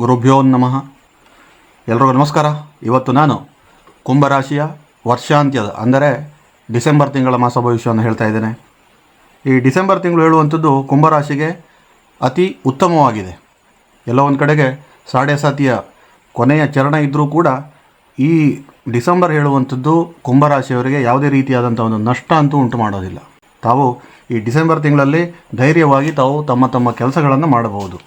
ಗುರುಭ್ಯೋ ನಮಃ. ಎಲ್ರಿಗೂ ನಮಸ್ಕಾರ. ಇವತ್ತು ನಾನು ಕುಂಭರಾಶಿಯ ವರ್ಷಾಂತ್ಯದ, ಅಂದರೆ ಡಿಸೆಂಬರ್ ತಿಂಗಳ ಮಾಸ ಭವಿಷ್ಯವನ್ನು ಹೇಳ್ತಾ ಇದ್ದೇನೆ. ಈ ಡಿಸೆಂಬರ್ ತಿಂಗಳು ಹೇಳುವಂಥದ್ದು ಕುಂಭರಾಶಿಗೆ ಅತಿ ಉತ್ತಮವಾಗಿದೆ. ಎಲ್ಲ ಒಂದು ಕಡೆಗೆ ಸಾಡೆ ಸಾತಿಯ ಕೊನೆಯ ಚರಣ ಇದ್ದರೂ ಕೂಡ ಈ ಡಿಸೆಂಬರ್ ಹೇಳುವಂಥದ್ದು ಕುಂಭರಾಶಿಯವರಿಗೆ ಯಾವುದೇ ರೀತಿಯಾದಂಥ ಒಂದು ನಷ್ಟ ಅಂತೂ ಉಂಟು ಮಾಡೋದಿಲ್ಲ. ತಾವು ಈ ಡಿಸೆಂಬರ್ ತಿಂಗಳಲ್ಲಿ ಧೈರ್ಯವಾಗಿ ತಾವು ತಮ್ಮ ತಮ್ಮ ಕೆಲಸಗಳನ್ನು ಮಾಡಬಹುದು.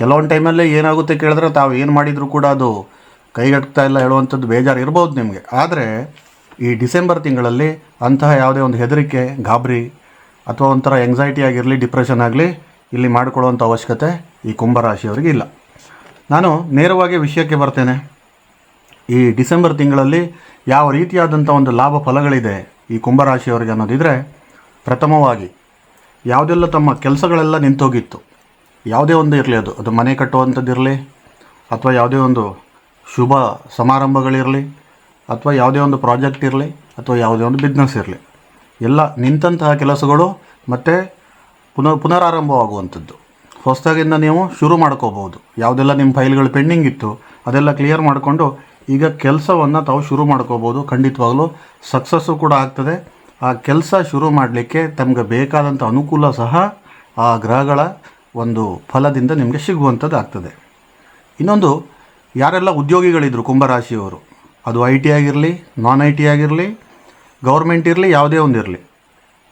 ಕೆಲವೊಂದು ಟೈಮಲ್ಲಿ ಏನಾಗುತ್ತೆ ಕೇಳಿದ್ರೆ ತಾವು ಏನು ಮಾಡಿದರೂ ಕೂಡ ಅದು ಕೈಗಟ್ತಾ ಇಲ್ಲ ಹೇಳುವಂಥದ್ದು ಬೇಜಾರು ಇರ್ಬೋದು ನಿಮಗೆ. ಆದರೆ ಈ ಡಿಸೆಂಬರ್ ತಿಂಗಳಲ್ಲಿ ಅಂತಹ ಯಾವುದೇ ಒಂದು ಹೆದರಿಕೆ, ಗಾಬರಿ ಅಥವಾ ಒಂಥರ ಎಂಗ್ಸೈಟಿ ಆಗಿರಲಿ ಡಿಪ್ರೆಷನ್ ಆಗಲಿ ಇಲ್ಲಿ ಮಾಡಿಕೊಳ್ಳುವಂಥ ಅವಶ್ಯಕತೆ ಈ ಕುಂಭರಾಶಿಯವರಿಗೆ ಇಲ್ಲ. ನಾನು ನೇರವಾಗಿ ವಿಷಯಕ್ಕೆ ಬರ್ತೇನೆ. ಈ ಡಿಸೆಂಬರ್ ತಿಂಗಳಲ್ಲಿ ಯಾವ ರೀತಿಯಾದಂಥ ಒಂದು ಲಾಭ ಫಲಗಳಿದೆ ಈ ಕುಂಭರಾಶಿಯವರಿಗೆ ಅನ್ನೋದಿದ್ರೆ ಪ್ರಥಮವಾಗಿ ಯಾವುದೆಲ್ಲ ತಮ್ಮ ಕೆಲಸಗಳೆಲ್ಲ ನಿಂತೋಗಿತ್ತು. ಯಾವುದೇ ಒಂದು ಇರಲಿ, ಅದು ಅದು ಮನೆ ಕಟ್ಟುವಂಥದ್ದಿರಲಿ ಅಥವಾ ಯಾವುದೇ ಒಂದು ಶುಭ ಸಮಾರಂಭಗಳಿರಲಿ ಅಥವಾ ಯಾವುದೇ ಒಂದು ಪ್ರಾಜೆಕ್ಟ್ ಇರಲಿ, ಅಥವಾ ಯಾವುದೇ ಒಂದು ಬಿಸ್ನೆಸ್ ಇರಲಿ, ಎಲ್ಲ ನಿಂತಹ ಕೆಲಸಗಳು ಮತ್ತು ಪುನರ್ ಪುನರಾರಂಭವಾಗುವಂಥದ್ದು. ಹೊಸದಾಗಿಂದ ನೀವು ಶುರು ಮಾಡ್ಕೋಬೋದು ಯಾವುದೆಲ್ಲ ನಿಮ್ಮ ಫೈಲ್ಗಳು ಪೆಂಡಿಂಗ್ ಇತ್ತು, ಅದೆಲ್ಲ ಕ್ಲಿಯರ್ ಮಾಡಿಕೊಂಡು ಈಗ ಕೆಲಸವನ್ನು ತಾವು ಶುರು ಮಾಡ್ಕೋಬೋದು ಖಂಡಿತವಾಗಲೂ ಸಕ್ಸಸ್ಸು ಕೂಡ ಆಗ್ತದೆ. ಆ ಕೆಲಸ ಶುರು ಮಾಡಲಿಕ್ಕೆ ತಮಗೆ ಬೇಕಾದಂಥ ಅನುಕೂಲ ಸಹ ಆ ಗ್ರಹಗಳ ಒಂದು ಫಲದಿಂದ ನಿಮಗೆ ಸಿಗುವಂಥದ್ದು ಆಗ್ತದೆ. ಇನ್ನೊಂದು, ಯಾರೆಲ್ಲ ಉದ್ಯೋಗಿಗಳಿದ್ದರು ಕುಂಭರಾಶಿಯವರು, ಅದು ಐ ಟಿ ಆಗಿರಲಿ, ನಾನ್ ಐ ಟಿ ಆಗಿರಲಿ, ಗೌರ್ಮೆಂಟ್ ಇರಲಿ, ಯಾವುದೇ ಒಂದು ಇರಲಿ,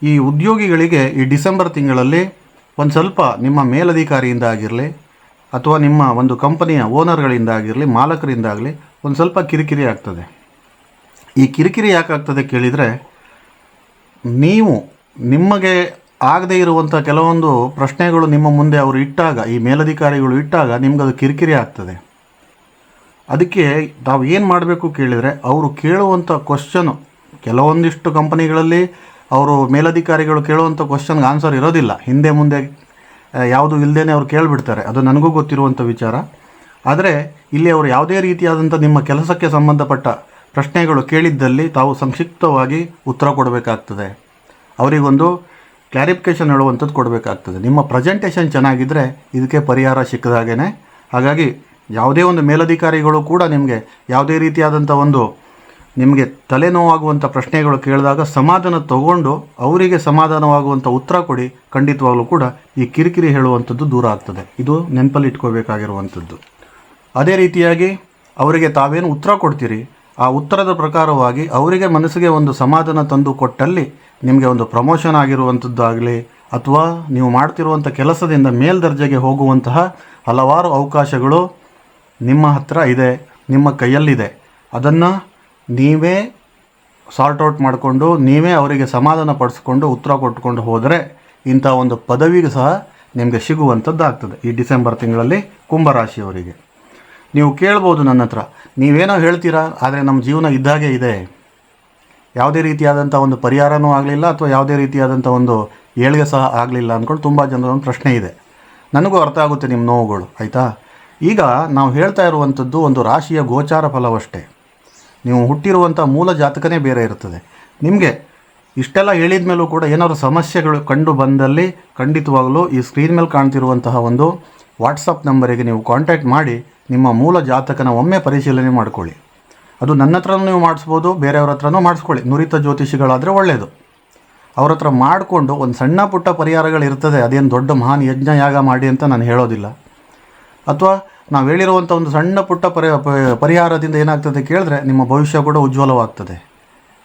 ಈ ಉದ್ಯೋಗಿಗಳಿಗೆ ಈ ಡಿಸೆಂಬರ್ ತಿಂಗಳಲ್ಲಿ ಒಂದು ಸ್ವಲ್ಪ ನಿಮ್ಮ ಮೇಲಧಿಕಾರಿಯಿಂದ ಆಗಿರಲಿ, ಅಥವಾ ನಿಮ್ಮ ಒಂದು ಕಂಪನಿಯ ಓನರ್ಗಳಿಂದ ಆಗಿರಲಿ, ಮಾಲಕರಿಂದ ಆಗಲಿ, ಒಂದು ಸ್ವಲ್ಪ ಕಿರಿಕಿರಿ ಆಗ್ತದೆ. ಈ ಕಿರಿಕಿರಿ ಯಾಕಾಗ್ತದೆ ಕೇಳಿದರೆ, ನೀವು ನಿಮಗೆ ಆಗದೇ ಇರುವಂಥ ಕೆಲವೊಂದು ಪ್ರಶ್ನೆಗಳು ನಿಮ್ಮ ಮುಂದೆ ಅವರು ಇಟ್ಟಾಗ, ಈ ಮೇಲಧಿಕಾರಿಗಳು ಇಟ್ಟಾಗ ನಿಮ್ಗದು ಕಿರಿಕಿರಿ ಆಗ್ತದೆ. ಅದಕ್ಕೆ ತಾವು ಏನು ಮಾಡಬೇಕು ಕೇಳಿದರೆ, ಅವರು ಕೇಳುವಂಥ ಕ್ವಶನು ಕೆಲವೊಂದಿಷ್ಟು ಕಂಪನಿಗಳಲ್ಲಿ ಅವರು ಮೇಲಧಿಕಾರಿಗಳು ಕೇಳುವಂಥ ಕ್ವಶನ್ಗೆ ಆನ್ಸರ್ ಇರೋದಿಲ್ಲ. ಹಿಂದೆ ಮುಂದೆ ಯಾವುದು ಇಲ್ಲದೇ ಅವ್ರು ಕೇಳಿಬಿಡ್ತಾರೆ. ಅದು ನನಗೂ ಗೊತ್ತಿರುವಂಥ ವಿಚಾರ. ಆದರೆ ಇಲ್ಲಿ ಅವರು ಯಾವುದೇ ರೀತಿಯಾದಂಥ ನಿಮ್ಮ ಕೆಲಸಕ್ಕೆ ಸಂಬಂಧಪಟ್ಟ ಪ್ರಶ್ನೆಗಳು ಕೇಳಿದ್ದಲ್ಲಿ ತಾವು ಸಂಕ್ಷಿಪ್ತವಾಗಿ ಉತ್ತರ ಕೊಡಬೇಕಾಗ್ತದೆ. ಅವರಿಗೊಂದು ಕ್ಲಾರಿಫಿಕೇಷನ್ ಹೇಳುವಂಥದ್ದು ಕೊಡಬೇಕಾಗ್ತದೆ. ನಿಮ್ಮ ಪ್ರೆಸೆಂಟೇಷನ್ ಚೆನ್ನಾಗಿದ್ದರೆ ಇದಕ್ಕೆ ಪರಿಹಾರ ಸಿಕ್ಕದಾಗೇ ಹಾಗಾಗಿ ಯಾವುದೇ ಒಂದು ಮೇಲಧಿಕಾರಿಗಳು ಕೂಡ ನಿಮಗೆ ಯಾವುದೇ ರೀತಿಯಾದಂಥ ಒಂದು ನಿಮಗೆ ತಲೆನೋವಾಗುವಂಥ ಪ್ರಶ್ನೆಗಳು ಕೇಳಿದಾಗ ಸಮಾಧಾನ ತಗೊಂಡು ಅವರಿಗೆ ಸಮಾಧಾನವಾಗುವಂಥ ಉತ್ತರ ಕೊಡಿ. ಖಂಡಿತವಾಗಲೂ ಕೂಡ ಈ ಕಿರಿಕಿರಿ ಹೇಳುವಂಥದ್ದು ದೂರ ಆಗ್ತದೆ. ಇದು ನೆನಪಲ್ಲಿ ಇಟ್ಕೋಬೇಕಾಗಿರುವಂಥದ್ದು ಅದೇ ರೀತಿಯಾಗಿ ಅವರಿಗೆ ತಾವೇನು ಉತ್ತರ ಕೊಡ್ತೀರಿ? ಆ ಉತ್ತರದ ಪ್ರಕಾರವಾಗಿ ಅವರಿಗೆ ಮನಸ್ಸಿಗೆ ಒಂದು ಸಮಾಧಾನ ತಂದು ಕೊಟ್ಟಲ್ಲಿ ನಿಮಗೆ ಒಂದು ಪ್ರಮೋಷನ್ ಆಗಿರುವಂಥದ್ದಾಗಲಿ ಅಥವಾ ನೀವು ಮಾಡ್ತಿರುವಂಥ ಕೆಲಸದಿಂದ ಮೇಲ್ದರ್ಜೆಗೆ ಹೋಗುವಂತಹ ಹಲವಾರು ಅವಕಾಶಗಳು ನಿಮ್ಮ ಹತ್ರ ಇದೆ, ನಿಮ್ಮ ಕೈಯಲ್ಲಿದೆ. ಅದನ್ನು ನೀವೇ ಸಾರ್ಟ್ ಔಟ್ ಮಾಡಿಕೊಂಡು, ನೀವೇ ಅವರಿಗೆ ಸಮಾಧಾನ ಪಡಿಸ್ಕೊಂಡು, ಉತ್ತರ ಕೊಟ್ಟುಕೊಂಡು ಹೋದರೆ ಇಂಥ ಒಂದು ಪದವಿಗೆ ಸಹ ನಿಮಗೆ ಸಿಗುವಂಥದ್ದಾಗ್ತದೆ ಈ ಡಿಸೆಂಬರ್ ತಿಂಗಳಲ್ಲಿ ಕುಂಭರಾಶಿಯವರಿಗೆ. ನೀವು ಕೇಳ್ಬೋದು ನನ್ನ ಹತ್ರ ನೀವೇನೋ ಹೇಳ್ತೀರಾ, ಆದರೆ ನಮ್ಮ ಜೀವನ ಇದ್ದಾಗೆ ಇದೆ. ಯಾವುದೇ ರೀತಿಯಾದಂಥ ಒಂದು ಪರಿಹಾರನೂ ಆಗಲಿಲ್ಲ ಅಥವಾ ಯಾವುದೇ ರೀತಿಯಾದಂಥ ಒಂದು ಏಳಿಗೆ ಸಹ ಆಗಲಿಲ್ಲ ಅಂದ್ಕೊಂಡು ತುಂಬ ಜನರ ಒಂದು ಪ್ರಶ್ನೆ ಇದೆ. ನನಗೂ ಅರ್ಥ ಆಗುತ್ತೆ ನಿಮ್ಮ ನೋವುಗಳು, ಆಯಿತಾ? ಈಗ ನಾವು ಹೇಳ್ತಾ ಇರುವಂಥದ್ದು ಒಂದು ರಾಶಿಯ ಗೋಚಾರ ಫಲವಷ್ಟೇ. ನೀವು ಹುಟ್ಟಿರುವಂಥ ಮೂಲ ಜಾತಕನೇ ಬೇರೆ ಇರ್ತದೆ ನಿಮಗೆ ಇಷ್ಟೆಲ್ಲ ಹೇಳಿದ ಮೇಲೂ ಕೂಡ ಏನಾದರೂ ಸಮಸ್ಯೆಗಳು ಕಂಡು ಬಂದಲ್ಲಿ ಖಂಡಿತವಾಗಲೂ ಈ ಸ್ಕ್ರೀನ್ ಮೇಲೆ ಕಾಣ್ತಿರುವಂತಹ ಒಂದು ವಾಟ್ಸಪ್ ನಂಬರಿಗೆ ನೀವು ಕಾಂಟ್ಯಾಕ್ಟ್ ಮಾಡಿ ನಿಮ್ಮ ಮೂಲ ಜಾತಕನ ಒಮ್ಮೆ ಪರಿಶೀಲನೆ ಮಾಡ್ಕೊಳ್ಳಿ. ಅದು ನನ್ನ ಹತ್ರನೂ ನೀವು ಮಾಡಿಸ್ಬೋದು, ಬೇರೆಯವ್ರ ಹತ್ರನೂ ಮಾಡಿಸ್ಕೊಳ್ಳಿ. ನುರಿತ ಜ್ಯೋತಿಷಿಗಳಾದರೆ ಒಳ್ಳೆಯದು ಅವ್ರ ಹತ್ರ ಮಾಡಿಕೊಂಡು ಒಂದು ಸಣ್ಣ ಪುಟ್ಟ ಪರಿಹಾರಗಳಿರ್ತದೆ ಅದೇನು ದೊಡ್ಡ ಮಹಾನ್ ಯಜ್ಞ ಯಾಗ ಮಾಡಿ ಅಂತ ನಾನು ಹೇಳೋದಿಲ್ಲ. ಅಥವಾ ನಾವು ಹೇಳಿರುವಂಥ ಒಂದು ಸಣ್ಣ ಪುಟ್ಟ ಪರಿ ಪರಿಹಾರದಿಂದ ಏನಾಗ್ತದೆ ಕೇಳಿದ್ರೆ ನಿಮ್ಮ ಭವಿಷ್ಯ ಕೂಡ ಉಜ್ವಲವಾಗ್ತದೆ.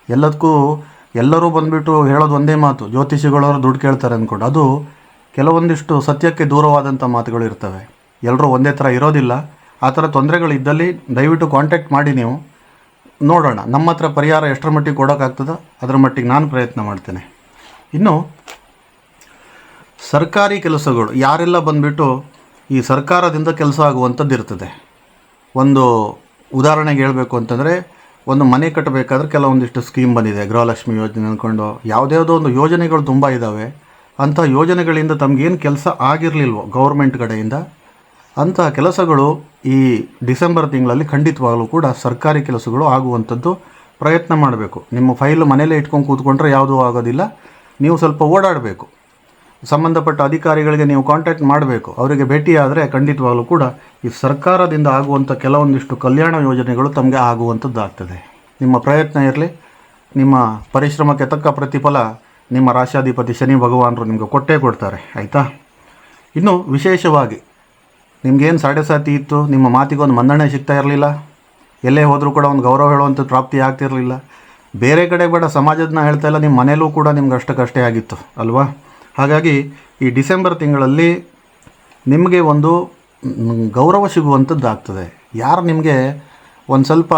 ಎಲ್ಲದಕ್ಕೂ ಎಲ್ಲರೂ ಬಂದುಬಿಟ್ಟು ಹೇಳೋದು ಒಂದೇ ಮಾತು, ಜ್ಯೋತಿಷಿಗಳವರು ದುಡ್ಡು ಕೇಳ್ತಾರೆ ಅಂದ್ಕೊಂಡು ಅದು ಕೆಲವೊಂದಿಷ್ಟು ಸತ್ಯಕ್ಕೆ ದೂರವಾದಂಥ ಮಾತುಗಳು ಇರ್ತವೆ. ಎಲ್ಲರೂ ಒಂದೇ ಥರ ಇರೋದಿಲ್ಲ. ಆ ಥರ ತೊಂದರೆಗಳಿದ್ದಲ್ಲಿ ದಯವಿಟ್ಟು ಕಾಂಟ್ಯಾಕ್ಟ್ ಮಾಡಿ ನೀವು. ನೋಡೋಣ. ನಮ್ಮ ಹತ್ರ ಪರಿಹಾರ ಎಷ್ಟರ ಮಟ್ಟಿಗೆ ಕೊಡೋಕ್ಕಾಗ್ತದೋ ಅದರ ಮಟ್ಟಿಗೆ ನಾನು ಪ್ರಯತ್ನ ಮಾಡ್ತೇನೆ. ಇನ್ನು, ಸರ್ಕಾರಿ ಕೆಲಸಗಳು, ಯಾರೆಲ್ಲ ಬಂದುಬಿಟ್ಟು ಈ ಸರ್ಕಾರದಿಂದ ಕೆಲಸ ಆಗುವಂಥದ್ದು ಇರ್ತದೆ. ಒಂದು ಉದಾಹರಣೆಗೆ ಹೇಳಬೇಕು ಅಂತಂದರೆ, ಒಂದು ಮನೆ ಕಟ್ಟಬೇಕಾದ್ರೆ ಕೆಲವೊಂದಿಷ್ಟು ಸ್ಕೀಮ್ ಬಂದಿದೆ. ಗೃಹಲಕ್ಷ್ಮಿ ಯೋಜನೆ ಅಂದ್ಕೊಂಡು ಯಾವುದ್ಯಾವುದೋ ಒಂದು ಯೋಜನೆಗಳು ತುಂಬ ಇದ್ದಾವೆ ಅಂಥ ಯೋಜನೆಗಳಿಂದ ತಮಗೇನು ಕೆಲಸ ಆಗಿರಲಿಲ್ವೋ ಗೌರ್ಮೆಂಟ್ ಕಡೆಯಿಂದ ಅಂತಹ ಕೆಲಸಗಳು ಈ ಡಿಸೆಂಬರ್ ತಿಂಗಳಲ್ಲಿ ಖಂಡಿತವಾಗಲೂ ಕೂಡ ಸರ್ಕಾರಿ ಕೆಲಸಗಳು ಆಗುವಂಥದ್ದು ಪ್ರಯತ್ನ ಮಾಡಬೇಕು. ನಿಮ್ಮ ಫೈಲ್ ಮನೆಯಲ್ಲೇ ಇಟ್ಕೊಂಡು ಕೂತ್ಕೊಂಡ್ರೆ ಯಾವುದೂ ಆಗೋದಿಲ್ಲ. ನೀವು ಸ್ವಲ್ಪ ಓಡಾಡಬೇಕು. ಸಂಬಂಧಪಟ್ಟ ಅಧಿಕಾರಿಗಳಿಗೆ ನೀವು ಕಾಂಟ್ಯಾಕ್ಟ್ ಮಾಡಬೇಕು. ಅವರಿಗೆ ಭೇಟಿಯಾದರೆ ಖಂಡಿತವಾಗಲೂ ಕೂಡ ಈ ಸರ್ಕಾರದಿಂದ ಆಗುವಂಥ ಕೆಲವೊಂದಿಷ್ಟು ಕಲ್ಯಾಣ ಯೋಜನೆಗಳು ತಮಗೆ ಆಗುವಂಥದ್ದಾಗ್ತದೆ. ನಿಮ್ಮ ಪ್ರಯತ್ನ ಇರಲಿ. ನಿಮ್ಮ ಪರಿಶ್ರಮಕ್ಕೆ ತಕ್ಕ ಪ್ರತಿಫಲ ನಿಮ್ಮ ರಾಶಾಧಿಪತಿ ಶನಿ ಭಗವಾನರು ನಿಮಗೆ ಕೊಟ್ಟೇ ಕೊಡ್ತಾರೆ. ಆಯಿತಾ? ಇನ್ನು ವಿಶೇಷವಾಗಿ ನಿಮ್ಗೇನು ಸಾಡೆಸಾತಿ ಇತ್ತು? ನಿಮ್ಮ ಮಾತಿಗೊಂದು ಮನ್ನಣೆ ಸಿಗ್ತಾ ಇರಲಿಲ್ಲ? ಎಲ್ಲೇ ಹೋದರೂ ಕೂಡ ಒಂದು ಗೌರವ ಹೇಳುವಂಥ ಪ್ರಾಪ್ತಿ ಆಗ್ತಿರಲಿಲ್ಲ. ಬೇರೆ ಕಡೆ ಬೇಡ ಸಮಾಜದನ್ನ ಹೇಳ್ತಾ ಇಲ್ಲ ನಿಮ್ಮ ಮನೇಲೂ ಕೂಡ ನಿಮ್ಗೆ ಅಷ್ಟಕ್ಕಷ್ಟೇ ಆಗಿತ್ತು, ಅಲ್ವಾ? ಹಾಗಾಗಿ ಈ ಡಿಸೆಂಬರ್ ತಿಂಗಳಲ್ಲಿ ನಿಮಗೆ ಒಂದು ಗೌರವ ಸಿಗುವಂಥದ್ದು ಆಗ್ತದೆ ಯಾರು ನಿಮಗೆ ಒಂದು ಸ್ವಲ್ಪ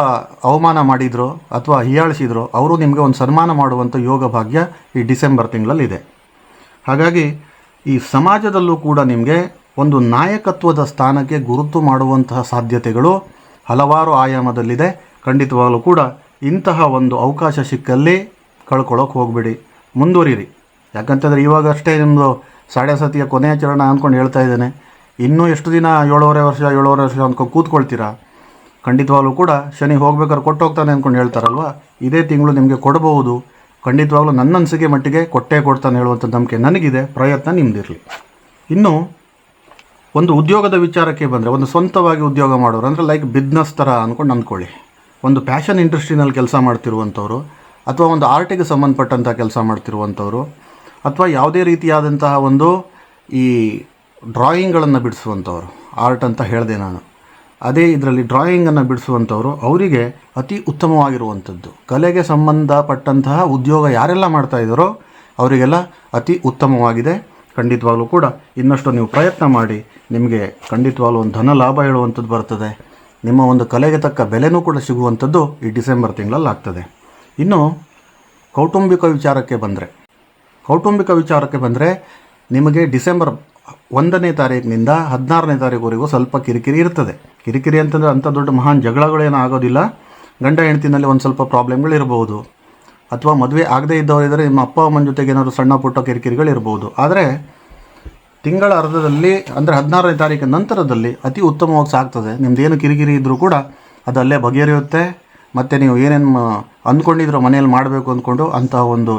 ಅವಮಾನ ಮಾಡಿದ್ರು ಅಥವಾ ಹೀಯಾಳಿಸಿದ್ರು, ಅವರು ನಿಮಗೆ ಒಂದು ಸನ್ಮಾನ ಮಾಡುವಂಥ ಯೋಗ ಭಾಗ್ಯ ಈ ಡಿಸೆಂಬರ್ ತಿಂಗಳಲ್ಲಿದೆ. ಹಾಗಾಗಿ ಈ ಸಮಾಜದಲ್ಲೂ ಕೂಡ ನಿಮಗೆ ಒಂದು ನಾಯಕತ್ವದ ಸ್ಥಾನಕ್ಕೆ ಗುರುತು ಮಾಡುವಂತಹ ಸಾಧ್ಯತೆಗಳು ಹಲವಾರು ಆಯಾಮದಲ್ಲಿದೆ. ಖಂಡಿತವಾಗಲೂ ಕೂಡ ಇಂತಹ ಒಂದು ಅವಕಾಶ ಸಿಕ್ಕಲ್ಲಿ ಕಳ್ಕೊಳ್ಳೋಕೆ ಹೋಗಬೇಡಿ. ಮುಂದುವರಿರಿ ಯಾಕಂತಂದರೆ ಇವಾಗಷ್ಟೇ ನಿಮ್ಮದು ಸಾಡೆ ಸತಿಯ ಕೊನೆಯ ಚರಣ ಅಂದ್ಕೊಂಡು ಹೇಳ್ತಾ ಇದ್ದೇನೆ. ಇನ್ನೂ ಎಷ್ಟು ದಿನ ಏಳುವರೆ ವರ್ಷ ಏಳುವರೆ ವರ್ಷ ಅಂದ್ಕೊಂಡು ಕೂತ್ಕೊಳ್ತೀರಾ? ಖಂಡಿತವಾಗ್ಲೂ ಕೂಡ ಶನಿ ಹೋಗ್ಬೇಕಾದ್ರೆ ಕೊಟ್ಟು ಹೋಗ್ತಾನೆ ಅಂದ್ಕೊಂಡು ಹೇಳ್ತಾರಲ್ವ? ಇದೇ ತಿಂಗಳು ನಿಮಗೆ ಕೊಡಬಹುದು. ಖಂಡಿತವಾಗ್ಲೂ ನನ್ನ ಅನಿಸಿಕೆ ಮಟ್ಟಿಗೆ ಕೊಟ್ಟೇ ಕೊಡ್ತಾನೆ ಹೇಳುವಂಥ ನಂಬಿಕೆ ನನಗಿದೆ. ಪ್ರಯತ್ನ ನಿಮ್ಮದಿರಲಿ ಇನ್ನು ಒಂದು ಉದ್ಯೋಗದ ವಿಚಾರಕ್ಕೆ ಬಂದರೆ, ಒಂದು ಸ್ವಂತವಾಗಿ ಉದ್ಯೋಗ ಮಾಡೋರು, ಅಂದರೆ ಲೈಕ್ ಬಿಸ್ನೆಸ್ ಥರ ಅಂದ್ಕೊಂಡು ಅಂದ್ಕೊಳ್ಳಿ. ಒಂದು ಪ್ಯಾಷನ್ ಇಂಡಸ್ಟ್ರಿನಲ್ಲಿ ಕೆಲಸ ಮಾಡ್ತಿರುವಂಥವ್ರು, ಅಥವಾ ಒಂದು ಆರ್ಟಿಗೆ ಸಂಬಂಧಪಟ್ಟಂಥ ಕೆಲಸ ಮಾಡ್ತಿರುವಂಥವ್ರು, ಅಥವಾ ಯಾವುದೇ ರೀತಿಯಾದಂತಹ ಒಂದು ಈ ಡ್ರಾಯಿಂಗ್ಗಳನ್ನು ಬಿಡಿಸುವಂಥವ್ರು ಆರ್ಟ್ ಅಂತ ಹೇಳಿದೆ ನಾನು. ಅದೇ ಇದರಲ್ಲಿ ಡ್ರಾಯಿಂಗನ್ನು ಬಿಡಿಸುವಂಥವ್ರು ಅವರಿಗೆ ಅತಿ ಉತ್ತಮವಾಗಿರುವಂಥದ್ದು. ಕಲೆಗೆ ಸಂಬಂಧಪಟ್ಟಂತಹ ಉದ್ಯೋಗ ಯಾರೆಲ್ಲ ಮಾಡ್ತಾ ಇದ್ದಾರೋ ಅವರಿಗೆಲ್ಲ ಅತಿ ಉತ್ತಮವಾಗಿದೆ. ಖಂಡಿತವಾಗಲೂ ಕೂಡ ಇನ್ನಷ್ಟು ನೀವು ಪ್ರಯತ್ನ ಮಾಡಿ ನಿಮಗೆ ಖಂಡಿತವಾಗ್ಲೂ ಒಂದು ಧನ ಲಾಭ ಹೇಳುವಂಥದ್ದು ಬರ್ತದೆ ನಿಮ್ಮ ಒಂದು ಕಲೆಗೆ ತಕ್ಕ ಬೆಲೆನೂ ಕೂಡ ಸಿಗುವಂಥದ್ದು ಈ ಡಿಸೆಂಬರ್ ತಿಂಗಳಲ್ಲಿ ಆಗ್ತದೆ. ಇನ್ನು, ಕೌಟುಂಬಿಕ ವಿಚಾರಕ್ಕೆ ಬಂದರೆ. ಕೌಟುಂಬಿಕ ವಿಚಾರಕ್ಕೆ ಬಂದರೆ, ನಿಮಗೆ ಡಿಸೆಂಬರ್ ಒಂದನೇ ತಾರೀಕಿನಿಂದ ಹದಿನಾರನೇ ತಾರೀಕುವರೆಗೂ ಸ್ವಲ್ಪ ಕಿರಿಕಿರಿ ಇರ್ತದೆ. ಕಿರಿಕಿರಿ ಅಂತಂದರೆ ಅಂಥ ದೊಡ್ಡ ಮಹಾನ್ ಜಗಳಗಳೇನು ಆಗೋದಿಲ್ಲ. ಗಂಡ ಹೆಂಡತಿನಲ್ಲಿ ಒಂದು ಸ್ವಲ್ಪ ಪ್ರಾಬ್ಲಮ್ಗಳಿರ್ಬೋದು ಅಥವಾ ಮದುವೆ ಆಗದೇ ಇದ್ದವರಿದ್ದರೆ ನಿಮ್ಮ ಅಪ್ಪ ಅಮ್ಮನ ಜೊತೆಗೆ ಏನಾದರೂ ಸಣ್ಣ ಪುಟ್ಟ ಕಿರಿಕಿರಿಗಳಿರ್ಬೋದು ಆದರೆ ತಿಂಗಳ ಅರ್ಧದಲ್ಲಿ, ಅಂದರೆ ಹದಿನಾರನೇ ತಾರೀಕಿನ ನಂತರದಲ್ಲಿ ಅತಿ ಉತ್ತಮವಾಗಿ ಸಾಗ್ತದೆ ನಿಮ್ದೇನು ಕಿರಿಕಿರಿ ಇದ್ದರೂ ಕೂಡ ಅದು ಅಲ್ಲೇ ಬಗೆಹರಿಯುತ್ತೆ. ಮತ್ತು ನೀವು ಏನೇನು ಅಂದ್ಕೊಂಡಿದ್ರೋ ಮನೆಯಲ್ಲಿ ಮಾಡಬೇಕು ಅಂದ್ಕೊಂಡು ಅಂತಹ ಒಂದು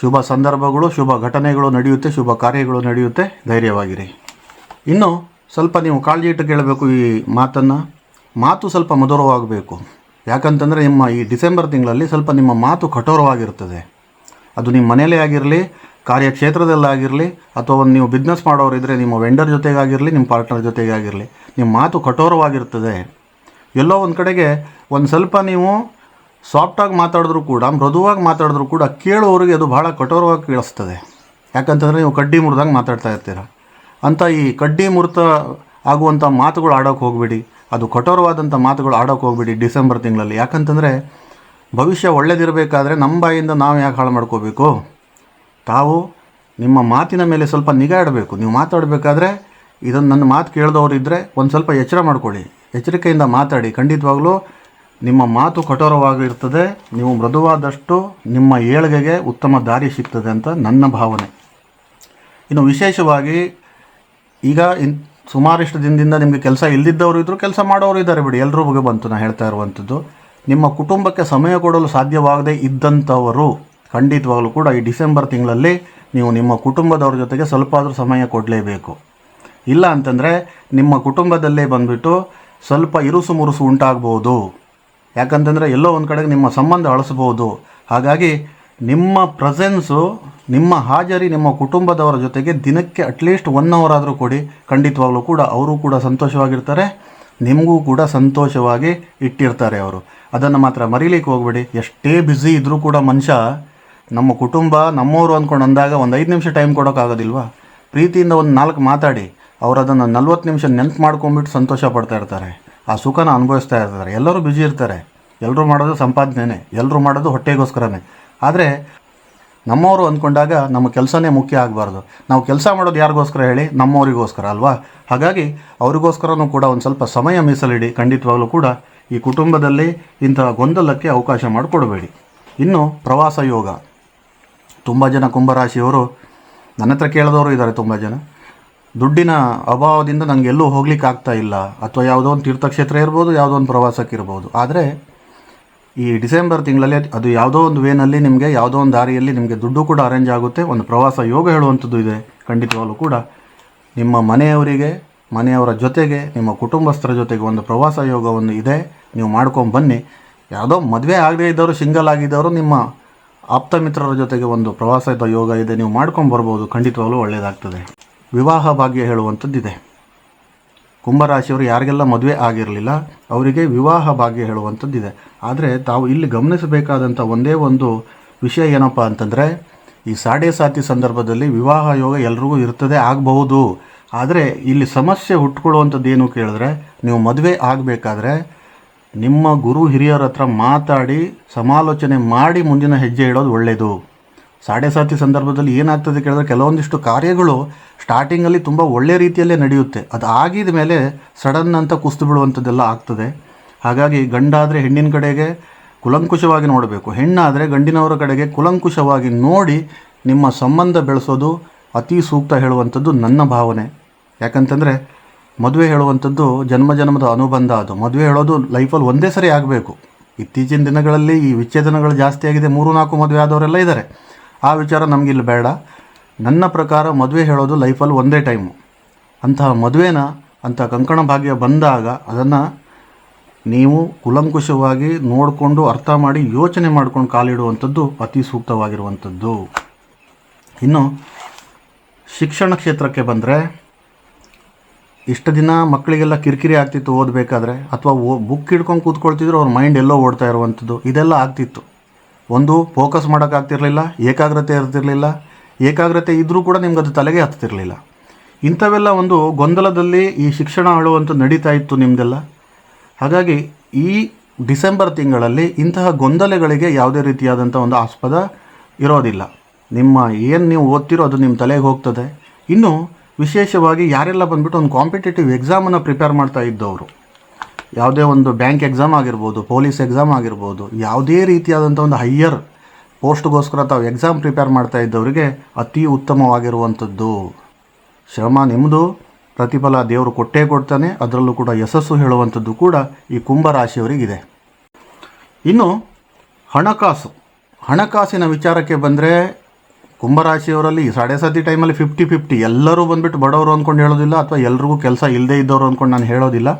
ಶುಭ ಸಂದರ್ಭಗಳು, ಶುಭ ಘಟನೆಗಳು ನಡೆಯುತ್ತೆ, ಶುಭ ಕಾರ್ಯಗಳು ನಡೆಯುತ್ತೆ. ಧೈರ್ಯವಾಗಿರಿ. ಇನ್ನು ಸ್ವಲ್ಪ ನೀವು ಕಾಳಜಿ ಇಟ್ಟು ಕೇಳಬೇಕು ಈ ಮಾತನ್ನು. ಮಾತು ಸ್ವಲ್ಪ ಮಧುರವಾಗಬೇಕು. ಯಾಕಂತಂದರೆ ನಿಮ್ಮ ಈ ಡಿಸೆಂಬರ್ ತಿಂಗಳಲ್ಲಿ ಸ್ವಲ್ಪ ನಿಮ್ಮ ಮಾತು ಕಠೋರವಾಗಿರ್ತದೆ. ಅದು ನಿಮ್ಮ ಮನೆಯಲ್ಲೇ ಆಗಿರಲಿ ಕಾರ್ಯಕ್ಷೇತ್ರದಲ್ಲಾಗಿರಲಿ ಅಥವಾ ಒಂದು ನೀವು ಬಿಸ್ನೆಸ್ ಮಾಡೋರಿದ್ದರೆ ನಿಮ್ಮ ವೆಂಡರ್ ಜೊತೆಗಾಗಿರಲಿ, ನಿಮ್ಮ ಪಾರ್ಟ್ನರ್ ಜೊತೆಗಾಗಿರಲಿ, ನಿಮ್ಮ ಮಾತು ಕಠೋರವಾಗಿರ್ತದೆ. ಎಲ್ಲೋ ಒಂದು ಕಡೆಗೆ ಒಂದು ಸ್ವಲ್ಪ ನೀವು ಸಾಫ್ಟಾಗಿ ಮಾತಾಡಿದ್ರೂ ಕೂಡ, ಮೃದುವಾಗಿ ಮಾತಾಡಿದ್ರೂ ಕೂಡ ಕೇಳುವವರಿಗೆ ಅದು ಭಾಳ ಕಠೋರವಾಗಿ ಕೇಳಿಸ್ತದೆ. ಯಾಕಂತಂದರೆ ನೀವು ಕಡ್ಡಿ ಮುರಿದಂಗೆ ಮಾತಾಡ್ತಾ ಇರ್ತೀರ. ಅಂತ ಈ ಕಡ್ಡಿ ಮುರಿತ ಆಗುವಂಥ ಮಾತುಗಳು ಆಡೋಕ್ಕೆ ಹೋಗಬೇಡಿ. ಅದು ಕಠೋರವಾದಂಥ ಮಾತುಗಳು ಆಡೋಕ್ಕೆ ಹೋಗಬೇಡಿ ಡಿಸೆಂಬರ್ ತಿಂಗಳಲ್ಲಿ. ಯಾಕಂತಂದರೆ ಭವಿಷ್ಯ ಒಳ್ಳೇದಿರಬೇಕಾದ್ರೆ ನಮ್ಮ ಬಾಯಿಂದ ನಾವು ಯಾಕೆ ಹಾಳು ಮಾಡ್ಕೋಬೇಕು? ತಾವು ನಿಮ್ಮ ಮಾತಿನ ಮೇಲೆ ಸ್ವಲ್ಪ ನಿಗಾ ಇಡಬೇಕು. ನೀವು ಮಾತಾಡಬೇಕಾದ್ರೆ ಇದನ್ನು ನನ್ನ ಮಾತು ಕೇಳಿದವರು ಇದ್ದರೆ ಒಂದು ಸ್ವಲ್ಪ ಎಚ್ಚರ ಮಾಡ್ಕೊಳ್ಳಿ. ಎಚ್ಚರಿಕೆಯಿಂದ ಮಾತಾಡಿ. ಖಂಡಿತವಾಗ್ಲೂ ನಿಮ್ಮ ಮಾತು ಕಠೋರವಾಗಿರ್ತದೆ. ನೀವು ಮೃದುವಾದಷ್ಟು ನಿಮ್ಮ ಏಳ್ಗೆಗೆ ಉತ್ತಮ ದಾರಿ ಸಿಗ್ತದೆ ಅಂತ ನನ್ನ ಭಾವನೆ. ಇನ್ನು ವಿಶೇಷವಾಗಿ ಈಗ ಇನ್ ಸುಮಾರಿಷ್ಟು ದಿನದಿಂದ ನಿಮಗೆ ಕೆಲಸ ಇಲ್ಲದಿದ್ದವರು ಇದ್ದರು ಕೆಲಸ ಮಾಡೋರು ಇದ್ದಾರೆ ಬಿಡಿ. ಎಲ್ಲರೂ ಬಗ್ಗೆ ಬಂತು. ನಾನು ಹೇಳ್ತಾ ಇರುವಂಥದ್ದು ನಿಮ್ಮ ಕುಟುಂಬಕ್ಕೆ ಸಮಯ ಕೊಡಲು ಸಾಧ್ಯವಾಗದೇ ಇದ್ದಂಥವರು ಖಂಡಿತವಾಗಲೂ ಕೂಡ ಈ ಡಿಸೆಂಬರ್ ತಿಂಗಳಲ್ಲಿ ನೀವು ನಿಮ್ಮ ಕುಟುಂಬದವ್ರ ಜೊತೆಗೆ ಸ್ವಲ್ಪ ಆದರೂ ಸಮಯ ಕೊಡಲೇಬೇಕು. ಇಲ್ಲ ಅಂತಂದರೆ ನಿಮ್ಮ ಕುಟುಂಬದಲ್ಲೇ ಬಂದುಬಿಟ್ಟು ಸ್ವಲ್ಪ ಇರುಸು ಮುರುಸು ಉಂಟಾಗ್ಬೋದು. ಯಾಕಂತಂದರೆ ಎಲ್ಲೋ ಒಂದು ಕಡೆಗೆ ನಿಮ್ಮ ಸಂಬಂಧ ಅಳಿಸ್ಬೋದು. ಹಾಗಾಗಿ ನಿಮ್ಮ ಪ್ರೆಸೆನ್ಸು ನಿಮ್ಮ ಹಾಜರಿ ನಿಮ್ಮ ಕುಟುಂಬದವರ ಜೊತೆಗೆ ದಿನಕ್ಕೆ ಅಟ್ಲೀಸ್ಟ್ ಒನ್ ಅವರ್ ಆದರೂ ಕೊಡಿ. ಖಂಡಿತವಾಗ್ಲೂ ಕೂಡ ಅವರು ಕೂಡ ಸಂತೋಷವಾಗಿರ್ತಾರೆ. ನಿಮಗೂ ಕೂಡ ಸಂತೋಷವಾಗಿ ಇಟ್ಟಿರ್ತಾರೆ ಅವರು. ಅದನ್ನು ಮಾತ್ರ ಮರೀಲಿಕ್ಕೆ ಹೋಗ್ಬೇಡಿ. ಎಷ್ಟೇ ಬ್ಯುಸಿ ಇದ್ದರೂ ಕೂಡ ಮನುಷ್ಯ ನಮ್ಮ ಕುಟುಂಬ, ನಮ್ಮವರು ಅಂದ್ಕೊಂಡು ಅಂದಾಗ ಒಂದು ಐದು ನಿಮಿಷ ಟೈಮ್ ಕೊಡೋಕ್ಕಾಗೋದಿಲ್ವಾ ಪ್ರೀತಿಯಿಂದ ಒಂದು ನಾಲ್ಕು ಮಾತಾಡಿ ಅವರು ಅದನ್ನು ನಲ್ವತ್ತು ನಿಮಿಷ ನೆನ್ಪು ಮಾಡ್ಕೊಂಬಿಟ್ಟು ಸಂತೋಷ ಪಡ್ತಾ ಇರ್ತಾರೆ. ಆ ಸುಖನ ಅನುಭವಿಸ್ತಾ ಇರ್ತಾರೆ. ಎಲ್ಲರೂ ಬ್ಯುಸಿ ಇರ್ತಾರೆ. ಎಲ್ಲರೂ ಮಾಡೋದು ಸಂಪಾದನೆನೇ. ಎಲ್ಲರೂ ಮಾಡೋದು ಹೊಟ್ಟೆಗೋಸ್ಕರನೇ. ಆದರೆ, ನಮ್ಮವರು ಅಂದ್ಕೊಂಡಾಗ ನಮ್ಮ ಕೆಲಸನೇ ಮುಖ್ಯ ಆಗಬಾರ್ದು. ನಾವು ಕೆಲಸ ಮಾಡೋದು ಯಾರಿಗೋಸ್ಕರ ಹೇಳಿ? ನಮ್ಮವರಿಗೋಸ್ಕರ ಅಲ್ವಾ? ಹಾಗಾಗಿ ಅವರಿಗೋಸ್ಕರನೂ ಕೂಡ ಒಂದು ಸ್ವಲ್ಪ ಸಮಯ ಮೀಸಲಿಡಿ. ಖಂಡಿತವಾಗಲೂ ಕೂಡ ಈ ಕುಟುಂಬದಲ್ಲಿ ಇಂತಹ ಗೊಂದಲಕ್ಕೆ ಅವಕಾಶ ಮಾಡಿಕೊಡಬೇಡಿ. ಇನ್ನು ಪ್ರವಾಸ ಯೋಗ. ತುಂಬ ಜನ ಕುಂಭರಾಶಿಯವರು ನನ್ನ ಹತ್ರ ಕೇಳಿದವರು ಇದ್ದಾರೆ ತುಂಬ ಜನ. ದುಡ್ಡಿನ ಅಭಾವದಿಂದ ನನಗೆ ಎಲ್ಲೂ ಹೋಗ್ಲಿಕ್ಕೆ ಆಗ್ತಾ ಇಲ್ಲ. ಅಥವಾ ಯಾವುದೋ ಒಂದು ತೀರ್ಥಕ್ಷೇತ್ರ ಇರ್ಬೋದು, ಯಾವುದೋ ಒಂದು ಪ್ರವಾಸಕ್ಕೆ ಇರ್ಬೋದು. ಆದರೆ ಈ ಡಿಸೆಂಬರ್ ತಿಂಗಳಲ್ಲಿ ಅದು ಯಾವುದೋ ಒಂದು ವೇನಲ್ಲಿ ನಿಮಗೆ, ಯಾವುದೋ ಒಂದು ದಾರಿಯಲ್ಲಿ ನಿಮಗೆ ದುಡ್ಡು ಕೂಡ ಅರೇಂಜ್ ಆಗುತ್ತೆ. ಒಂದು ಪ್ರವಾಸ ಯೋಗ ಹೇಳುವಂಥದ್ದು ಇದೆ. ಖಂಡಿತವಾಗಲೂ ಕೂಡ ನಿಮ್ಮ ಮನೆಯವರಿಗೆ, ಮನೆಯವರ ಜೊತೆಗೆ, ನಿಮ್ಮ ಕುಟುಂಬಸ್ಥರ ಜೊತೆಗೆ ಒಂದು ಪ್ರವಾಸ ಯೋಗವನ್ನು ಇದೆ. ನೀವು ಮಾಡ್ಕೊಂಡು ಬನ್ನಿ. ಯಾವುದೋ ಮದುವೆ ಆಗದೇ ಇದ್ದವರು, ಸಿಂಗಲ್ ಆಗಿದ್ದವರು ನಿಮ್ಮ ಆಪ್ತ ಮಿತ್ರರ ಜೊತೆಗೆ ಒಂದು ಪ್ರವಾಸದ ಯೋಗ ಇದೆ, ನೀವು ಮಾಡ್ಕೊಂಡು ಬರ್ಬೋದು. ಖಂಡಿತವಾಗಲೂ ಒಳ್ಳೆಯದಾಗ್ತದೆ ವಿವಾಹ ಭಾಗ್ಯ ಹೇಳುವಂಥದ್ದಿದೆ. ಕುಂಭರಾಶಿಯವರು ಯಾರಿಗೆಲ್ಲ ಮದುವೆ ಆಗಿರಲಿಲ್ಲ, ಅವರಿಗೆ ವಿವಾಹ ಭಾಗ್ಯ ಹೇಳುವಂಥದ್ದಿದೆ. ಆದರೆ ತಾವು ಇಲ್ಲಿ ಗಮನಿಸಬೇಕಾದಂಥ ಒಂದೇ ಒಂದು ವಿಷಯ ಏನಪ್ಪ ಅಂತಂದರೆ, ಈ ಸಾಡೆ ಸಾತಿ ಸಂದರ್ಭದಲ್ಲಿ ವಿವಾಹ ಯೋಗ ಎಲ್ರಿಗೂ ಇರ್ತದೆ, ಆಗಬಹುದು. ಆದರೆ ಇಲ್ಲಿ ಸಮಸ್ಯೆ ಹುಟ್ಕೊಳ್ಳುವಂಥದ್ದು ಏನು ಕೇಳಿದ್ರೆ, ನೀವು ಮದುವೆ ಆಗಬೇಕಾದ್ರೆ ನಿಮ್ಮ ಗುರು ಹಿರಿಯರ ಹತ್ರ ಮಾತಾಡಿ, ಸಮಾಲೋಚನೆ ಮಾಡಿ ಮುಂದಿನ ಹೆಜ್ಜೆ ಇಡೋದು ಒಳ್ಳೆಯದು. ಸಾಡೆ ಸಾತಿ ಸಂದರ್ಭದಲ್ಲಿ ಏನಾಗ್ತದೆ ಕೇಳಿದ್ರೆ ಕೆಲವೊಂದಿಷ್ಟು ಕಾರ್ಯಗಳು ಸ್ಟಾರ್ಟಿಂಗಲ್ಲಿ ತುಂಬ ಒಳ್ಳೆಯ ರೀತಿಯಲ್ಲೇ ನಡೆಯುತ್ತೆ. ಅದು ಆಗಿದ ಮೇಲೆ ಸಡನ್ ಅಂತ ಕುಸ್ತು ಬಿಡುವಂಥದ್ದೆಲ್ಲ ಆಗ್ತದೆ. ಹಾಗಾಗಿ ಗಂಡಾದರೆ ಹೆಣ್ಣಿನ ಕಡೆಗೆ ಕುಲಂಕುಷವಾಗಿ ನೋಡಬೇಕು. ಹೆಣ್ಣಾದರೆ ಗಂಡಿನವರ ಕಡೆಗೆ ಕುಲಂಕುಷವಾಗಿ ನೋಡಿ ನಿಮ್ಮ ಸಂಬಂಧ ಬೆಳೆಸೋದು ಅತಿ ಸೂಕ್ತ ಹೇಳುವಂಥದ್ದು ನನ್ನ ಭಾವನೆ. ಯಾಕಂತಂದರೆ ಮದುವೆ ಹೇಳುವಂಥದ್ದು ಜನ್ಮ ಜನ್ಮದ ಅನುಬಂಧ ಅದು. ಮದುವೆ ಹೇಳೋದು ಲೈಫಲ್ಲಿ ಒಂದೇ ಸರಿ ಆಗಬೇಕು. ಇತ್ತೀಚಿನ ದಿನಗಳಲ್ಲಿ ಈ ವಿಚ್ಛೇದನಗಳು ಜಾಸ್ತಿ ಆಗಿದೆ, ಮೂರು, ನಾಲ್ಕು ಮದುವೆ ಆದವರೆಲ್ಲ ಇದ್ದಾರೆ. ಆ ವಿಚಾರ ನಮಗಿಲ್ಲಿ ಬೇಡ. ನನ್ನ ಪ್ರಕಾರ ಮದುವೆ ಹೇಳೋದು ಲೈಫಲ್ಲಿ ಒಂದೇ ಟೈಮು. ಅಂತಹ ಮದುವೆನ, ಅಂಥ ಕಂಕಣ ಭಾಗ್ಯ ಬಂದಾಗ ಅದನ್ನು ನೀವು ಕುಲಂಕುಷವಾಗಿ ನೋಡಿಕೊಂಡು ಅರ್ಥ ಮಾಡಿ ಯೋಚನೆ ಮಾಡ್ಕೊಂಡು ಕಾಲಿಡುವಂಥದ್ದು ಅತಿ ಸೂಕ್ತವಾಗಿರುವಂಥದ್ದು. ಇನ್ನು ಶಿಕ್ಷಣ ಕ್ಷೇತ್ರಕ್ಕೆ ಬಂದರೆ ಇಷ್ಟು ದಿನ ಮಕ್ಕಳಿಗೆಲ್ಲ ಕಿರಿಕಿರಿ ಆಗ್ತಿತ್ತು ಓದಬೇಕಾದ್ರೆ ಅಥವಾ ಓ ಬುಕ್ ಹಿಡ್ಕೊಂಡು ಕೂತ್ಕೊಳ್ತಿದ್ರು ಅವ್ರ ಮೈಂಡ್ ಎಲ್ಲೋ ಓಡ್ತಾ ಇರುವಂಥದ್ದು. ಇದೆಲ್ಲ ಆಗ್ತಿತ್ತು. ಒಂದು ಫೋಕಸ್ ಮಾಡೋಕ್ಕಾಗ್ತಿರಲಿಲ್ಲ ಏಕಾಗ್ರತೆ ಇರ್ತಿರಲಿಲ್ಲ. ಏಕಾಗ್ರತೆ ಇದ್ದರೂ ಕೂಡ ನಿಮ್ಗೆ ಅದು ತಲೆಗೆ ಹತ್ತಿರಲಿಲ್ಲ. ಇಂಥವೆಲ್ಲ ಒಂದು ಗೊಂದಲದಲ್ಲಿ ಈ ಶಿಕ್ಷಣ ಆಳುವಂಥ ನಡೀತಾ ಇತ್ತು ನಿಮ್ಮದೆಲ್ಲ ಹಾಗಾಗಿ ಈ ಡಿಸೆಂಬರ್ ತಿಂಗಳಲ್ಲಿ ಇಂತಹ ಗೊಂದಲಗಳಿಗೆ ಯಾವುದೇ ರೀತಿಯಾದಂಥ ಒಂದು ಆಸ್ಪದ ಇರೋದಿಲ್ಲ. ನಿಮ್ಮ ಏನು ನೀವು ಓದ್ತಿರೋ ಅದು ನಿಮ್ಮ ತಲೆಗೆ ಹೋಗ್ತದೆ. ಇನ್ನು ವಿಶೇಷವಾಗಿ ಯಾರೆಲ್ಲ ಬಂದ್ಬಿಟ್ಟು ಒಂದು ಕಾಂಪಿಟೇಟಿವ್ ಎಕ್ಸಾಮನ್ನು ಪ್ರಿಪೇರ್ ಮಾಡ್ತಾ ಇದ್ದವರು. ಯಾವುದೇ ಒಂದು ಬ್ಯಾಂಕ್ ಎಕ್ಸಾಮ್ ಆಗಿರ್ಬೋದು ಪೊಲೀಸ್ ಎಕ್ಸಾಮ್ ಆಗಿರ್ಬೋದು, ಯಾವುದೇ ರೀತಿಯಾದಂಥ ಒಂದು ಹೈಯರ್ ಪೋಸ್ಟ್ಗೋಸ್ಕರ ತಾವು ಎಕ್ಸಾಮ್ ಪ್ರಿಪೇರ್ ಮಾಡ್ತಾ ಇದ್ದವರಿಗೆ ಅತಿ ಉತ್ತಮವಾಗಿರುವಂಥದ್ದು. ಶ್ರಮ ನಿಮ್ಮದು ಪ್ರತಿಫಲ ದೇವರು ಕೊಟ್ಟೇ ಕೊಡ್ತಾನೆ, ಅದರಲ್ಲೂ ಕೂಡ ಯಶಸ್ಸು ಹೇಳುವಂಥದ್ದು ಕೂಡ ಈ ಕುಂಭರಾಶಿಯವರಿಗಿದೆ. ಇನ್ನು ಹಣಕಾಸು. ಹಣಕಾಸಿನ ವಿಚಾರಕ್ಕೆ ಬಂದರೆ ಕುಂಭರಾಶಿಯವರಲ್ಲಿ ಸಡೆ ಸತಿ ಟೈಮಲ್ಲಿ ಫಿಫ್ಟಿ ಫಿಫ್ಟಿ ಎಲ್ಲರೂ ಬಂದ್ಬಿಟ್ಟು ಬಡವರು ಅಂದ್ಕೊಂಡು ಹೇಳೋದಿಲ್ಲ ಅಥವಾ ಎಲ್ರಿಗೂ ಕೆಲಸ ಇಲ್ಲದೇ ಇದ್ದವರು ಅಂದ್ಕೊಂಡು ನಾನು ಹೇಳೋದಿಲ್ಲ.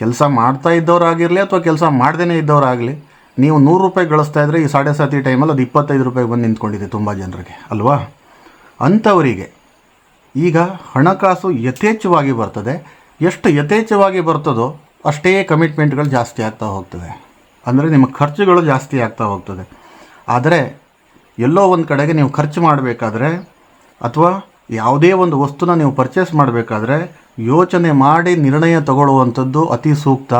ಕೆಲಸ ಮಾಡ್ತಾ ಇದ್ದವರಾಗಿರಲಿ ಅಥವಾ ಕೆಲಸ ಮಾಡ್ದೇ ಇದ್ದವರಾಗಲಿ ನೀವು ನೂರು ರೂಪಾಯಿ ಗಳಿಸ್ತಾ ಇದ್ದರೆ ಈ ಸಾಡೆ ಸಾತಿ ಟೈಮಲ್ಲಿ ಅದು ಇಪ್ಪತ್ತೈದು ರೂಪಾಯಿಗೆ ಬಂದು ನಿಂತ್ಕೊಂಡಿದೆ ತುಂಬ ಜನರಿಗೆ, ಅಲ್ವಾ? ಅಂಥವರಿಗೆ ಈಗ ಹಣಕಾಸು ಯಥೇಚ್ಛವಾಗಿ ಬರ್ತದೆ. ಎಷ್ಟು ಯಥೇಚ್ಛವಾಗಿ ಬರ್ತದೋ ಅಷ್ಟೇ ಕಮಿಟ್ಮೆಂಟ್ಗಳು ಜಾಸ್ತಿ ಆಗ್ತಾ ಹೋಗ್ತದೆ. ಅಂದರೆ ನಿಮ್ಮ ಖರ್ಚುಗಳು ಜಾಸ್ತಿ ಆಗ್ತಾ ಹೋಗ್ತದೆ. ಆದರೆ ಎಲ್ಲೋ ಒಂದು ಕಡೆಗೆ ನೀವು ಖರ್ಚು ಮಾಡಬೇಕಾದ್ರೆ ಅಥವಾ ಯಾವುದೇ ಒಂದು ವಸ್ತುನ ನೀವು ಪರ್ಚೇಸ್ ಮಾಡಬೇಕಾದ್ರೆ ಯೋಚನೆ ಮಾಡಿ ನಿರ್ಣಯ ತಗೊಳ್ಳುವಂಥದ್ದು ಅತಿ ಸೂಕ್ತ.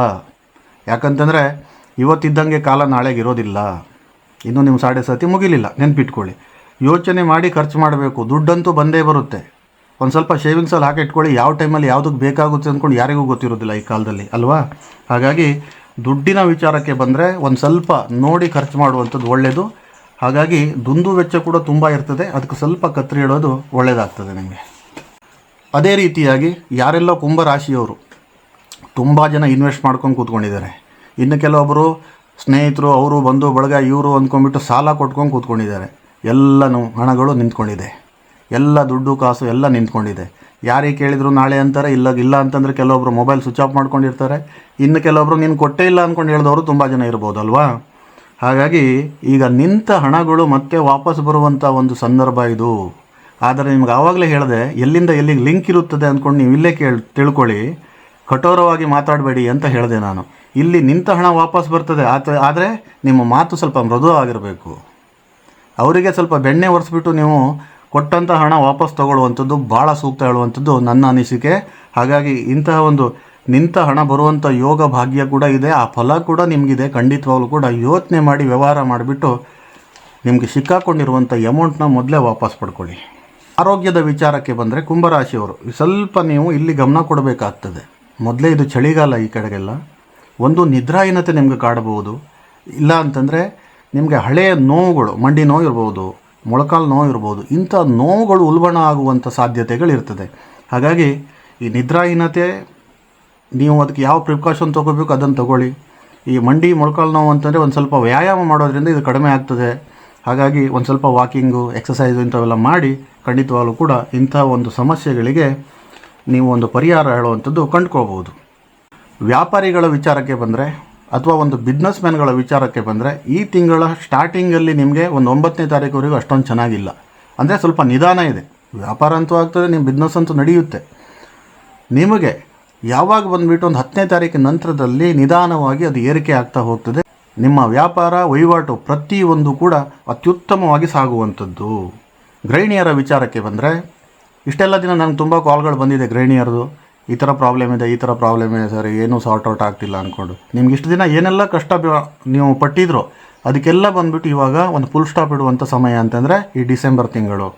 ಯಾಕಂತಂದರೆ ಇವತ್ತಿದ್ದಂಗೆ ಕಾಲ ನಾಳೆಗೆ ಇರೋದಿಲ್ಲ. ಇನ್ನು ನಿಮ್ಮ ಸಾಡೆ ಸತಿ ಮುಗಿಲಿಲ್ಲ. ನೆನ್ಪಿಟ್ಕೊಳ್ಳಿ. ಯೋಚನೆ ಮಾಡಿ ಖರ್ಚು ಮಾಡಬೇಕು. ದುಡ್ಡಂತೂ ಬಂದೇ ಬರುತ್ತೆ. ಒಂದು ಸ್ವಲ್ಪ ಶೇವಿಂಗ್ಸಲ್ಲಿ ಹಾಕಿ ಇಟ್ಕೊಳ್ಳಿ ಯಾವ ಟೈಮಲ್ಲಿ ಯಾವುದಕ್ಕೆ ಬೇಕಾಗುತ್ತೆ ಅಂದ್ಕೊಂಡು ಯಾರಿಗೂ ಗೊತ್ತಿರೋದಿಲ್ಲ ಈ ಕಾಲದಲ್ಲಿ. ಅಲ್ವಾ? ಹಾಗಾಗಿ ದುಡ್ಡಿನ ವಿಚಾರಕ್ಕೆ ಬಂದರೆ ಒಂದು ಸ್ವಲ್ಪ ನೋಡಿ ಖರ್ಚು ಮಾಡುವಂಥದ್ದು ಒಳ್ಳೆಯದು ಹಾಗಾಗಿ ದುಂದು ವೆಚ್ಚ ಕೂಡ ತುಂಬ ಇರ್ತದೆ. ಅದಕ್ಕೆ ಸ್ವಲ್ಪ ಕತ್ತರಿ ಇಡೋದು ಒಳ್ಳೆಯದಾಗ್ತದೆ ನಿಮಗೆ. ಅದೇ ರೀತಿಯಾಗಿ ಯಾರೆಲ್ಲ ಕುಂಭರಾಶಿಯವರು ತುಂಬ ಜನ ಇನ್ವೆಸ್ಟ್ ಮಾಡ್ಕೊಂಡು ಕೂತ್ಕೊಂಡಿದ್ದಾರೆ. ಇನ್ನು ಕೆಲವೊಬ್ಬರು ಸ್ನೇಹಿತರು, ಅವರು ಬಂಧು ಬಳಗ, ಇವರು ಅಂದ್ಕೊಂಡ್ಬಿಟ್ಟು ಸಾಲ ಕೊಟ್ಕೊಂಡು ಕೂತ್ಕೊಂಡಿದ್ದಾರೆ. ಎಲ್ಲನೂ ಹಣಗಳು ನಿಂತ್ಕೊಂಡಿದೆ. ಎಲ್ಲ ದುಡ್ಡು, ಕಾಸು ಎಲ್ಲ ನಿಂತ್ಕೊಂಡಿದೆ. ಯಾರಿಗೆ ಕೇಳಿದ್ರು ನಾಳೆ ಅಂತಾರೆ, ಇಲ್ಲ ಇಲ್ಲ ಅಂತಂದರೆ ಕೆಲವೊಬ್ರು ಮೊಬೈಲ್ ಸ್ವಿಚ್ ಆಫ್ ಮಾಡ್ಕೊಂಡಿರ್ತಾರೆ. ಇನ್ನು ಕೆಲವೊಬ್ಬರು ನೀನು ಕೊಟ್ಟೇ ಇಲ್ಲ ಅಂದ್ಕೊಂಡು ಹೇಳಿದವರು ತುಂಬ ಜನ ಇರ್ಬೋದು ಅಲ್ವಾ ಹಾಗಾಗಿ ಈಗ ನಿಂತ ಹಣಗಳು ಮತ್ತೆ ವಾಪಸ್ ಬರುವಂಥ ಒಂದು ಸಂದರ್ಭ ಇದು. ಆದರೆ ನಿಮ್ಗೆ ಆವಾಗಲೇ ಹೇಳಿದೆ, ಎಲ್ಲಿಂದ ಎಲ್ಲಿಗೆ ಲಿಂಕ್ ಇರುತ್ತದೆ ಅಂದ್ಕೊಂಡು ನೀವು ಇಲ್ಲೇ ಕೇಳಿ, ತಿಳ್ಕೊಳ್ಳಿ. ಕಠೋರವಾಗಿ ಮಾತಾಡಬೇಡಿ ಅಂತ ಹೇಳಿದೆ ನಾನು. ಇಲ್ಲಿ ನಿಂತ ಹಣ ವಾಪಸ್ ಬರ್ತದೆ, ಆತ, ಆದರೆ ನಿಮ್ಮ ಮಾತು ಸ್ವಲ್ಪ ಮೃದು ಆಗಿರಬೇಕು. ಅವರಿಗೆ ಸ್ವಲ್ಪ ಬೆಣ್ಣೆ ಒರೆಸ್ಬಿಟ್ಟು ನೀವು ಕೊಟ್ಟಂಥ ಹಣ ವಾಪಸ್ ತಗೊಳ್ಳುವಂಥದ್ದು ಭಾಳ ಸೂಕ್ತ ಹೇಳುವಂಥದ್ದು ನನ್ನ ಅನಿಸಿಕೆ. ಹಾಗಾಗಿ ಇಂತಹ ಒಂದು ನಿಂತ ಹಣ ಬರುವಂಥ ಯೋಗ ಭಾಗ್ಯ ಕೂಡ ಇದೆ. ಆ ಫಲ ಕೂಡ ನಿಮಗಿದೆ. ಖಂಡಿತವಾಗ್ಲೂ ಕೂಡ ಯೋಚನೆ ಮಾಡಿ ವ್ಯವಹಾರ ಮಾಡಿಬಿಟ್ಟು ನಿಮಗೆ ಸಿಕ್ಕಾಕೊಂಡಿರುವಂಥ ಅಮೌಂಟ್ನ ಮೊದಲೇ ವಾಪಸ್ ಪಡ್ಕೊಳ್ಳಿ. ಆರೋಗ್ಯದ ವಿಚಾರಕ್ಕೆ ಬಂದರೆ ಕುಂಭರಾಶಿಯವರು, ಸ್ವಲ್ಪ ನೀವು ಇಲ್ಲಿ ಗಮನ ಕೊಡಬೇಕಾಗ್ತದೆ. ಮೊದಲೇ ಇದು ಚಳಿಗಾಲ ಈ ಕಡೆಗೆಲ್ಲ. ಒಂದು ನಿದ್ರಾಹೀನತೆ ನಿಮಗೆ ಕಾಡಬಹುದು. ಇಲ್ಲ ಅಂತಂದರೆ ನಿಮಗೆ ಹಳೆಯ ನೋವುಗಳು, ಮಂಡಿ ನೋವು ಇರ್ಬೋದು, ಮೊಳಕಾಲು ನೋವು ಇರ್ಬೋದು, ಇಂಥ ನೋವುಗಳು ಉಲ್ಬಣ ಆಗುವಂಥ ಸಾಧ್ಯತೆಗಳಿರ್ತದೆ. ಹಾಗಾಗಿ ಈ ನಿದ್ರಾಹೀನತೆ ನೀವು ಅದಕ್ಕೆ ಯಾವ ಪ್ರಿಕಾಷನ್ ತೊಗೋಬೇಕು ಅದನ್ನು ತಗೊಳ್ಳಿ. ಈ ಮಂಡಿ ಮೊಳಕಾಲು ನೋವು ಅಂತಂದರೆ ಒಂದು ಸ್ವಲ್ಪ ವ್ಯಾಯಾಮ ಮಾಡೋದ್ರಿಂದ ಇದು ಕಡಿಮೆ ಆಗ್ತದೆ. ಹಾಗಾಗಿ ಒಂದು ಸ್ವಲ್ಪ ವಾಕಿಂಗು ಎಕ್ಸಸೈಸು ಇಂಥವೆಲ್ಲ ಮಾಡಿ ಖಂಡಿತವಾಗಲೂ ಕೂಡ ಇಂಥ ಒಂದು ಸಮಸ್ಯೆಗಳಿಗೆ ನೀವು ಒಂದು ಪರಿಹಾರ ಹೇಳುವಂಥದ್ದು ಕಂಡುಕೊಳ್ಬೋದು ವ್ಯಾಪಾರಿಗಳ ವಿಚಾರಕ್ಕೆ ಬಂದರೆ ಅಥವಾ ಒಂದು ಬಿಸ್ನೆಸ್ ಮ್ಯಾನ್ಗಳ ವಿಚಾರಕ್ಕೆ ಬಂದರೆ ಈ ತಿಂಗಳ ಸ್ಟಾರ್ಟಿಂಗಲ್ಲಿ ನಿಮಗೆ ಒಂದು ಒಂಬತ್ತನೇ ತಾರೀಕುವರೆಗೂ ಅಷ್ಟೊಂದು ಚೆನ್ನಾಗಿಲ್ಲ. ಅಂದರೆ ಸ್ವಲ್ಪ ನಿಧಾನ ಇದೆ. ವ್ಯಾಪಾರ ಅಂತೂ ಆಗ್ತದೆ ನಿಮ್ಮ ಬಿಸ್ನೆಸ್ ಅಂತೂ ನಡೆಯುತ್ತೆ. ನಿಮಗೆ ಯಾವಾಗ ಬಂದ್ಬಿಟ್ಟು ಒಂದು ಹತ್ತನೇ ತಾರೀಕಿನ ನಂತರದಲ್ಲಿ ನಿಧಾನವಾಗಿ ಅದು ಏರಿಕೆ ಆಗ್ತಾ ಹೋಗ್ತದೆ. ನಿಮ್ಮ ವ್ಯಾಪಾರ, ವಹಿವಾಟು ಪ್ರತಿಯೊಂದು ಕೂಡ ಅತ್ಯುತ್ತಮವಾಗಿ ಸಾಗುವಂಥದ್ದು. ಗೃಹಿಣಿಯರ ವಿಚಾರಕ್ಕೆ ಬಂದರೆ, ಇಷ್ಟೆಲ್ಲ ದಿನ ನನಗೆ ತುಂಬ ಕಾಲ್ಗಳು ಬಂದಿದೆ ಗೃಹಿಣಿಯರದು. ಈ ಥರ ಪ್ರಾಬ್ಲಮ್ ಇದೆ, ಈ ಥರ ಪ್ರಾಬ್ಲಮ್ ಇದೆ, ಸರ್, ಏನೂ ಸಾರ್ಟ್ ಔಟ್ ಆಗ್ತಿಲ್ಲ ಅಂದ್ಕೊಂಡು ನಿಮ್ಗೆ ಇಷ್ಟು ದಿನ ಏನೆಲ್ಲ ಕಷ್ಟ ನೀವು ಪಟ್ಟಿದ್ರು, ಅದಕ್ಕೆಲ್ಲ ಬಂದುಬಿಟ್ಟು ಇವಾಗ ಒಂದು ಫುಲ್ ಸ್ಟಾಪ್ ಇಡುವಂಥ ಸಮಯ ಅಂತಂದರೆ ಈ ಡಿಸೆಂಬರ್ ತಿಂಗಳು.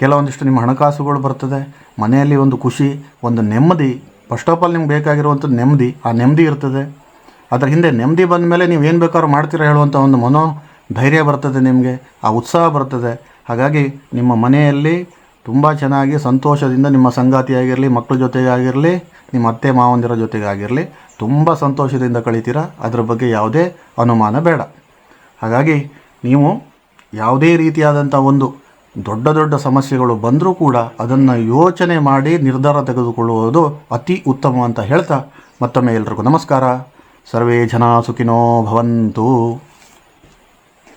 ಕೆಲವೊಂದಿಷ್ಟು ನಿಮ್ಮ ಹಣಕಾಸುಗಳು ಬರ್ತದೆ, ಮನೆಯಲ್ಲಿ ಒಂದು ಖುಷಿ, ಒಂದು ನೆಮ್ಮದಿ ಫಸ್ಟ್ ಆಫ್ ಆಲ್ ನಿಮ್ಗೆ ಬೇಕಾಗಿರುವಂಥ ನೆಮ್ಮದಿ, ಆ ನೆಮ್ಮದಿ ಇರ್ತದೆ. ಅದರ ಹಿಂದೆ ನೆಮ್ಮದಿ ಬಂದ ಮೇಲೆ ನೀವು ಏನು ಬೇಕಾದ್ರೂ ಮಾಡ್ತೀರ ಹೇಳುವಂಥ ಒಂದು ಮನೋ ಧೈರ್ಯ ಬರ್ತದೆ ನಿಮಗೆ, ಆ ಉತ್ಸಾಹ ಬರ್ತದೆ. ಹಾಗಾಗಿ ನಿಮ್ಮ ಮನೆಯಲ್ಲಿ ತುಂಬ ಚೆನ್ನಾಗಿ ಸಂತೋಷದಿಂದ ನಿಮ್ಮ ಸಂಗಾತಿಯಾಗಿರಲಿ, ಮಕ್ಕಳ ಜೊತೆಗಾಗಿರಲಿ, ನಿಮ್ಮ ಅತ್ತೆ ಮಾವಂದಿರ ಜೊತೆಗಾಗಿರಲಿ ತುಂಬ ಸಂತೋಷದಿಂದ ಕಳಿತೀರ? ಅದರ ಬಗ್ಗೆ ಯಾವುದೇ ಅನುಮಾನ ಬೇಡ. ಹಾಗಾಗಿ ನೀವು ಯಾವುದೇ ರೀತಿಯಾದಂಥ ಒಂದು ದೊಡ್ಡ ದೊಡ್ಡ ಸಮಸ್ಯೆಗಳು ಬಂದರೂ ಕೂಡ ಅದನ್ನು ಯೋಚನೆ ಮಾಡಿ ನಿರ್ಧಾರ ತೆಗೆದುಕೊಳ್ಳುವುದು ಅತಿ ಉತ್ತಮ ಅಂತ ಹೇಳ್ತಾ ಮತ್ತೊಮ್ಮೆ ಎಲ್ರಿಗೂ ನಮಸ್ಕಾರ. ಸರ್ವೇ ಜನ ಸುಖಿನೋ ಭವಂತು.